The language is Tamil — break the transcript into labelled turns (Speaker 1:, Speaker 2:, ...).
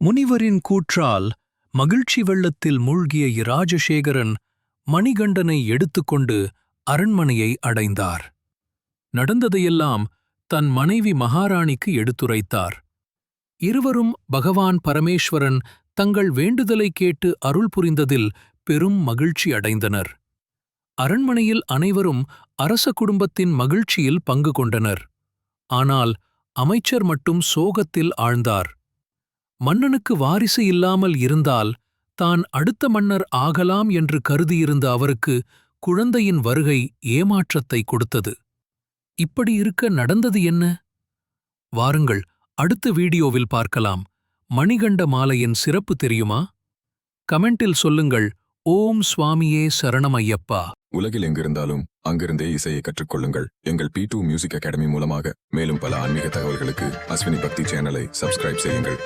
Speaker 1: முனிவரின் கூற்றால் மகிழ்ச்சி வெள்ளத்தில் மூழ்கிய இராஜசேகரன் மணிகண்டனை எடுத்துக்கொண்டு அரண்மனையை அடைந்தார். நடந்ததையெல்லாம் தன் மனைவி மகாராணிக்கு எடுத்துரைத்தார். இருவரும் பகவான் பரமேஸ்வரன் தங்கள் வேண்டுதலை கேட்டு அருள் புரிந்ததில் பெரும் மகிழ்ச்சி அடைந்தனர். அரண்மனையில் அனைவரும் அரச குடும்பத்தின் மகிழ்ச்சியில் பங்கு கொண்டனர். ஆனால் அமைச்சர் மட்டும் சோகத்தில் ஆழ்ந்தார். மன்னனுக்கு வாரிசு இல்லாமல் இருந்தால் தான் அடுத்த மன்னர் ஆகலாம் என்று கருதியிருந்த அவருக்கு குழந்தையின் வருகை ஏமாற்றத்தை கொடுத்தது. இப்படி இருக்க நடந்தது என்ன? வாருங்கள் அடுத்த வீடியோவில் பார்க்கலாம். மணிகண்ட மாலையின் சிறப்பு தெரியுமா? கமெண்டில் சொல்லுங்கள் ஓம் சுவாமியே சரணமையப்பா
Speaker 2: உலகில் எங்கிருந்தாலும் அங்கிருந்தே இசையை கற்றுக்கொள்ளுங்கள். எங்கள் பி டூ மியூசிக் அகாடமி மூலமாக மேலும் பல ஆன்மீக தகவல்களுக்கு அஸ்வினி பக்தி சேனலை சப்ஸ்கிரைப் செய்யுங்கள்.